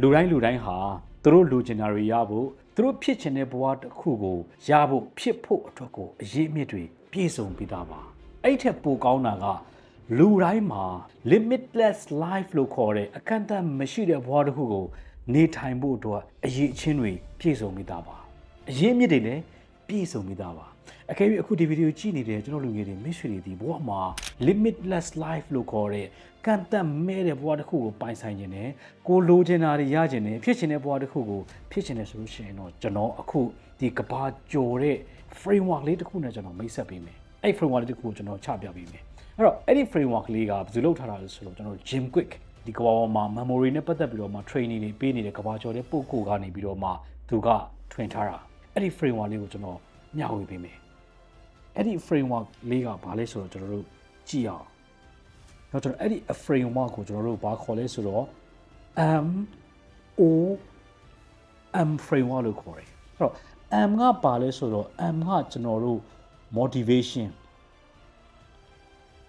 လူတိုင်းလူတိုင်းဟာသူတို့လူချင်တာတွေရဖို့သူတို့ဖြစ်ချင်တဲ့ဘဝတစ်ခုကိုရဖို့ဖြစ်ဖို့အတွက်ကိုအရေးအမြစ်တွေပြည့်စုံပြီးသားပါအဲ့ထက်ပိုကောင်းတာကလူတိုင်းမှာ limitless life လို့ခေါ်တဲ့အကန့်အသတ်မရှိတဲ့ဘဝတစ်ခုကို နေထိုင်ဖို့အတွက်အရေးအချင်းတွေပြည့်စုံပြီးသားပါအရေးအမြစ်တွေလည်းပြည့်စုံပြီးသားပါ အကယ်၍အခုဒီဗီဒီယိုကြည့်နေတဲ့ကျွန်တော်လူငယ်တွေမိတ်ဆွေတွေဒီဘဝမှာ limitless life လို့ခေါ်တဲ့ကန့်သတ်မဲ့တဲ့ဘဝတစ်ခုကိုပိုင်ဆိုင်ခြင်းနဲ့ကိုလိုချင်တာတွေရခြင်းနဲ့ဖြစ်ချင်တဲ့ဘဝတစ်ခုကိုဖြစ်ချင်တယ်ဆိုလို့ရှိရင်တော့ကျွန်တော်အခုဒီကဘာကြော်တဲ့ framework လေးတစ်ခုနဲ့ကျွန်တော်မိတ်ဆက်ပေးမယ်အဲ့ framework လေးတစ်ခုကိုကျွန်တော်ချပြပေးမယ်အဲ့တော့အဲ့ဒီ framework လေးကဘယ်သူလုပ်ထားတာလဲဆိုတော့ကျွန်တော် Jim Quick ဒီကဘာပေါ်မှာ memory နဲ့ပတ်သက်ပြီးတော့မှ training တွေပေးနေတဲ့ကဘာကြော်တဲ့ပုံကိုကနေပြီးတော့မှသူကထွင်ထားတာအဲ့ဒီ framework လေးကိုကျွန်တော် မျှဝေပေးမယ်အဲ့ဒီ framework လေးကဘာလဲဆိုတော့ကျွန်တော်တို့ကြည့်အောင်။တော့ကျွန်တော်အဲ့ဒီ framework ကိုကျွန်တော်တို့ဘာခေါ်လဲဆိုတော့ M O M framework လို့ခေါ်တယ်။အဲ့တော့ M ကဘာလဲဆိုတော့ M ကကျွန်တော်တို့ motivation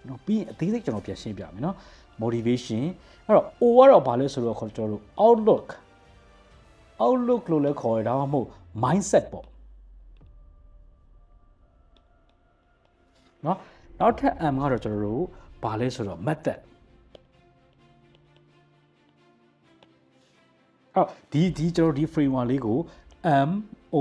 နော်ပြီးရင်အသေးစိတ်ကျွန်တော်ပြန်ရှင်းပြမယ်နော် motivation အဲ့တော့ O ကတော့ဘာလဲဆိုတော့ခေါ်ကျွန်တော်တို့ outlook outlook လို့လည်းခေါ်ရတာမှမဟုတ် mindset ပေါ့ เนาะနောက်ထပ် M ကတော့ကျွန်တော်တို့ဘာလဲဆိုတော့ method အော်ဒီဒီကျွန်တော်ဒီ framework လေးကို M O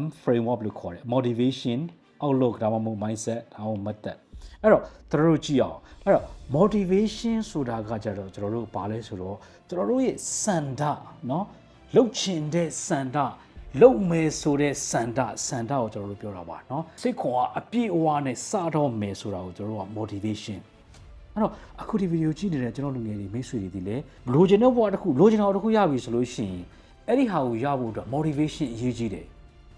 M framework လို့ခေါ်တယ် motivation outlook ဒါမှမဟုတ် mindset ဒါမှမဟုတ် method အဲ့တော့ကျွန်တော်တို့ကြည့်အောင်အဲ့တော့ motivation ဆိုတာကကြတော့ကျွန်တော်တို့ဘာလဲဆိုတော့ကျွန်တော်တို့ရဲ့စန္ဒเนาะလှုပ်ချင်တဲ့စန္ဒ လုံမယ်ဆိုတဲ့စန္ဒစန္ဒကိုကျွန်တော်တို့ပြောတာပါเนาะစိတ်ခွန်အားအပြည့်အဝနဲ့စတော့မယ်ဆိုတာကိုကျွန်တော်တို့က motivation အဲ့တော့အခုဒီဗီဒီယိုကြည့်နေတဲ့ကျွန်တော်လူငယ်တွေမိတ်ဆွေတွေဒီလေလိုချင်တဲ့ဘဝတစ်ခုလိုချင်တာတစ်ခုရပြီဆိုလို့ရှိရင်အဲ့ဒီဟာကိုရဖို့အတွက် motivation အရေးကြီးတယ်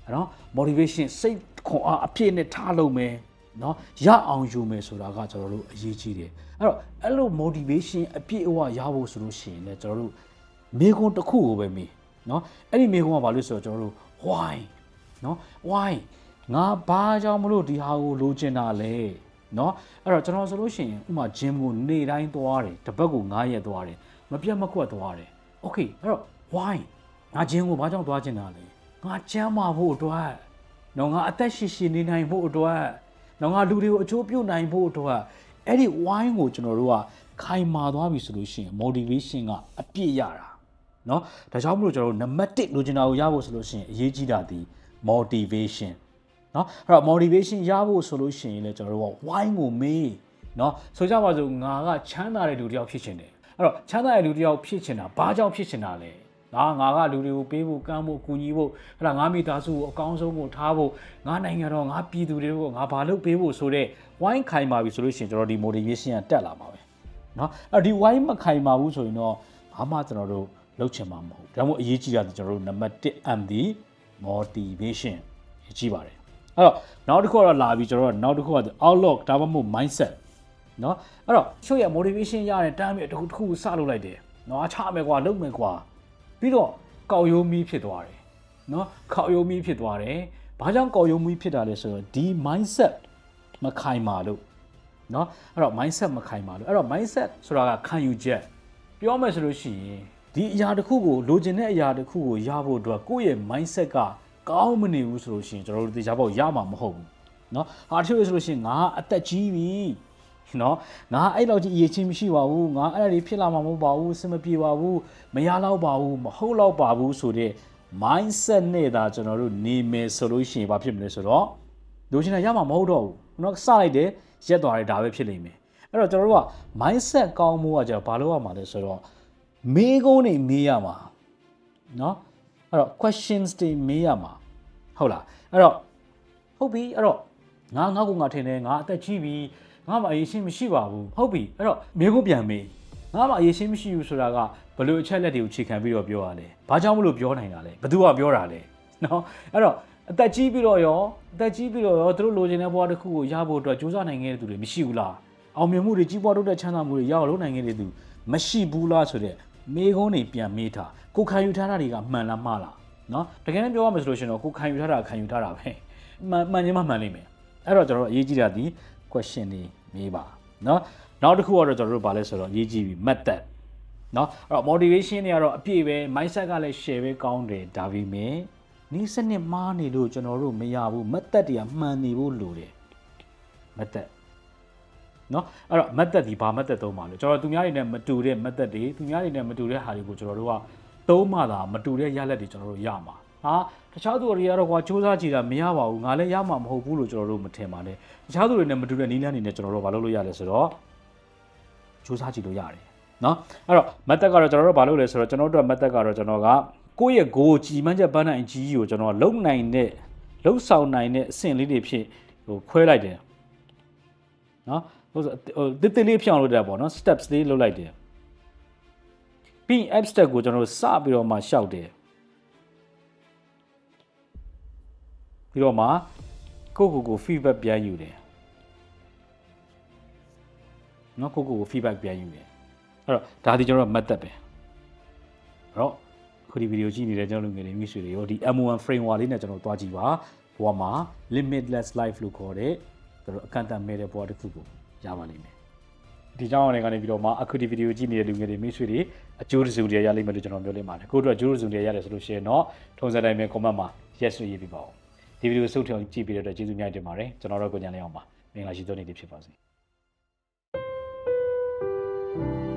အဲ့တော့ motivation စိတ်ခွန်အားအပြည့်နဲ့ထားလို့မယ်เนาะရအောင်ယူမယ်ဆိုတာကကျွန်တော်တို့အရေးကြီးတယ်အဲ့တော့အဲ့လို motivation အပြည့်အဝရဖို့ဆိုလို့ရှိရင်လည်းကျွန်တော်တို့မိခွန်းတစ်ခုကိုပဲမေး เนาะအဲ့ဒီမိခွန်းကဘာလို့ဆိုတော့ကျွန်တော်တို့ why เนาะ why ငါဘာကြောင့်မလို့ဒီဟာကိုလိုချင်တာလဲเนาะအဲ့တော့ကျွန်တော်ဆိုလို့ရှိရင်ဥမာ gym ကိုနေ့တိုင်းသွားတယ်တစ်ပတ်ကို9ရက်သွားတယ်မပြတ်မကွက်သွားတယ် okay အဲ့တော့ why ငါ gym ကိုဘာကြောင့်သွားချင်တာလဲငါကျမ်းမာဖို့အတွက်နော်ငါအသက်ရှင်ရှင်နေနိုင်ဖို့အတွက်နော်ငါလူတွေကိုအကျိုးပြုနိုင်ဖို့အတွက်အဲ့ဒီ why ကိုကျွန်တော်တို့ကခိုင်မာသွားပြီဆိုလို့ရှိရင် motivation ကအပြည့်ရတာ เนาะဒါကြောင့်မလို့ကျွန်တော်တို့နံပါတ်1လိုချင်တာကိုရဖို့ဆိုလို့ရှိရင်အရေးကြီးတာဒီ motivation เนาะအဲ့တော့ motivation ရဖို့ဆိုလို့ရှိရင်လည်းကျွန်တော်တို့က why ကိုမေးเนาะဆိုကြပါစို့ငါကချမ်းသာတဲ့လူတစ်ယောက်ဖြစ်ချင်တယ်အဲ့တော့ချမ်းသာတဲ့လူတစ်ယောက်ဖြစ်ချင်တာဘာကြောင့်ဖြစ်ချင်တာလဲငါငါကလူတွေကိုပေးဖို့ကမ်းဖို့ကူညီဖို့အဲ့ဒါငါမိသားစုကိုအကောင်းဆုံးကိုထားဖို့ငါနိုင်ငံတော်ငါပြည်သူတွေကိုငါဘာလုပ်ပေးဖို့ဆိုတော့ why ခိုင်ပါပြီဆိုလို့ရှိရင်ကျွန်တော်ဒီ motivation ကတက်လာမှာပဲเนาะအဲ့ဒီ why မခိုင်ပါဘူးဆိုရင်တော့ဘာမှကျွန်တော်တို့ လုပ်ချင်မှာမဟုတ်ဘူးဒါမှမဟုတ်အရေးကြီးတာကျွန်တော်တို့နံပါတ်1 M ဒီ motivation အရေးကြီးပါတယ်အဲ့တော့နောက်တစ်ခုကတော့လာပြီးကျွန်တော်တို့နောက်တစ်ခုက outlook ဒါမှမဟုတ် mindset เนาะအဲ့တော့ချို့ရ motivation ရတဲ့တမ်းမြေတစ်ခုတစ်ခုစလုပ်လိုက်တယ်เนาะအချမယ်ကွာလုပ်မယ်ကွာပြီးတော့ကောက်ရိုးမီးဖြစ်သွားတယ်เนาะကောက်ရိုးမီးဖြစ်သွားတယ်ဘာကြောင့်ကောက်ရိုးမီးဖြစ်တာလဲဆိုတော့ဒီ mindset မခိုင်မာလို့เนาะအဲ့တော့ mindset မခိုင်မာလို့အဲ့တော့ mindset ဆိုတာကခံယူချက်ပြောမယ်ဆိုလို့ရှိရင် ဒီအရာတစ်ခုကိုလိုချင်တဲ့အရာတစ်ခုကိုရဖို့အတွက်ကိုယ့်ရဲ့ mindset ကကောင်းမနေဘူးဆိုလို့ရှိရင်ကျွန်တော်တို့တရားပေါက်ရမှာမဟုတ်ဘူးเนาะဟာတချို့ဆိုလို့ရှိရင်ငါအသက်ကြီးပြီနော်ငါအဲ့လောက်ကြီးအရေးချင်းမရှိပါဘူးငါအဲ့ဒါတွေဖြစ်လာမှာမဟုတ်ပါဘူးစင်မပြေပါဘူးမရတော့ပါဘူးမဟုတ်တော့ပါဘူးဆိုတဲ့ mindset နဲ့ဒါကျွန်တော်တို့နေမယ်ဆိုလို့ရှိရင်ဘာဖြစ်မလဲဆိုတော့လိုချင်တာရမှာမဟုတ်တော့ဘူးနော်စလိုက်တယ်ရက်သွားတယ်ဒါပဲဖြစ်လိမ့်မယ်အဲ့တော့ကျွန်တော်တို့က mindset ကောင်းမှုကじゃဘာလို့ရမှာလဲဆိုတော့ မေးခွန်းတွေမေးရမှာနော်အဲ့တော့ questions တွေမေးရမှာဟုတ်လားအဲ့တော့ဟုတ်ပြီအဲ့တော့ငါငါ့ကိုငါထင်တယ်ငါအသက်ကြီးပြီငါမှအရေးရှင်းမရှိပါဘူးဟုတ်ပြီအဲ့တော့မေးခွန်းပြန်မေးငါမှအရေးရှင်းမရှိဘူးဆိုတာကဘယ်လိုအချက်လက်တွေကိုခြေခံပြီးတော့ပြောရလဲဘာကြောင့်မလို့ပြောနိုင်တာလဲဘယ်သူကပြောတာလဲနော်အဲ့တော့အသက်ကြီးပြီးတော့ရောအသက်ကြီးပြီးတော့ရောသူတို့လိုချင်တဲ့ဘဝတစ်ခုကိုရဖို့အတွက်ကြိုးစားနိုင်ခဲ့တဲ့သူတွေမရှိဘူးလားအောင်မြင်မှုတွေကြီးပွားတိုးတက်ချမ်းသာမှုတွေရအောင်လုပ်နိုင်ခဲ့တဲ့သူမရှိဘူးလားဆိုတဲ့ မေခွန်းတွေပြန်မေးထားကိုခံယူထားတာတွေကမှန်လားမှားလားနော်တကယ်လို့ပြောရမယ်ဆိုလို့ရှင်တော့ကိုခံယူထားတာခံယူထားတာပဲမှန်မှန်ချင်းမှမှန်လိမ့်မယ်အဲ့တော့ကျွန်တော်အရေးကြီးတာဒီ question တွေမေးပါနော်နောက်တစ်ခုကတော့ကျွန်တော်တို့ဗာလဲဆိုတော့အရေးကြီးပြီ method နော်အဲ့တော့ motivation တွေကတော့အပြည့်ပဲ mindset ကလည်း share ပဲကောင်းတယ်ဒါပေမဲ့နီးစနစ်မှားနေလို့ကျွန်တော်တို့မရဘူး method တွေကမှန်နေဖို့လိုတယ် method နော်အဲ့တော့မက်သက်ဒီဘာမက်သက်သုံးပါလဲကျွန်တော်သူများတွေနဲ့မတူတဲ့မက်သက်တွေသူများတွေနဲ့မတူတဲ့ဟာတွေကိုကျွန်တော်တို့ကသုံးမှသာမတူတဲ့ရလက်တွေကျွန်တော်တို့ရမှာဟာတခြားသူတွေကတော့ကွာစူးစမ်းကြည့်တာမရပါဘူးငါလည်းရမှာမဟုတ်ဘူးလို့ကျွန်တော်တို့မထင်ပါနဲ့တခြားသူတွေနဲ့မတူတဲ့နည်းလမ်းတွေနဲ့ကျွန်တော်တို့ဘာလုပ်လို့ရလဲဆိုတော့စူးစမ်းကြည့်လို့ရတယ်နော်အဲ့တော့မက်သက်ကတော့ကျွန်တော်တို့ဘာလုပ်လဲဆိုတော့ကျွန်တော်တို့မက်သက်ကတော့ကျွန်တော်ကကိုယ့်ရဲ့ဂိုးကြီးမှန်းချက်ပန်းနိုင်ကြီးကိုကျွန်တော်လုံနိုင်တဲ့လုံဆောင်နိုင်တဲ့အဆင့်လေးတွေဖြင့်ဟိုခွဲလိုက်တယ်နော် ဟိုဆိုဟိုတစ်တစ်လေးဖြောင်းလို့တယ်ပေါ့နော် steps လေးလုပ်လိုက်တယ်ပြီး app step ကိုကျွန်တော်တို့စပြီးတော့မှရှောက်တယ်ပြီးတော့မှကိုယ့်ကိုယ်ကို feedback ပြန်ယူတယ်နော်ကိုယ့်ကိုယ်ကို feedback ပြန်ယူတယ်အဲ့တော့ဒါဒီကျွန်တော်တို့ method ပဲအဲ့တော့ခုဒီဗီဒီယိုကြည့်နေတဲ့ကျွန်တော်လူငယ်တွေမိတ်ဆွေတွေရောဒီ M1 framework လေးနဲ့ကျွန်တော်တွားကြည့်ပါဘဝမှာ limitless life လို့ခေါ်တဲ့ကျွန်တော်အကန့်အသတ်မဲ့တဲ့ဘဝတစ်ခုကို ရပါလိမ့်မယ်ဒီကြောင်းအနေကနေပြီးတော့မှ activity ကိုကြည့်နေတဲ့လူငယ်တွေမိတ်ဆွေတွေအကျိုးတစုတွေရလိမ့်မယ်လို့ကျွန်တော်ပြောလိမ့်ပါတယ်ကိုတို့အကျိုးတစုတွေရတယ်ဆိုလို့ရှိရင်တော့ထုံစံတိုင်းပဲ comment မှာ yes လို့ရေးပြပါဦးဒီဗီဒီယိုစုပ်ထောင်ကြည့်ပြီးတော့ကျေးဇူးများတင်ပါတယ်ကျွန်တော်တို့ကိုညံလေးအောင်ပါမင်္ဂလာရှိသောနေ့ဖြစ်ပါစေ thank you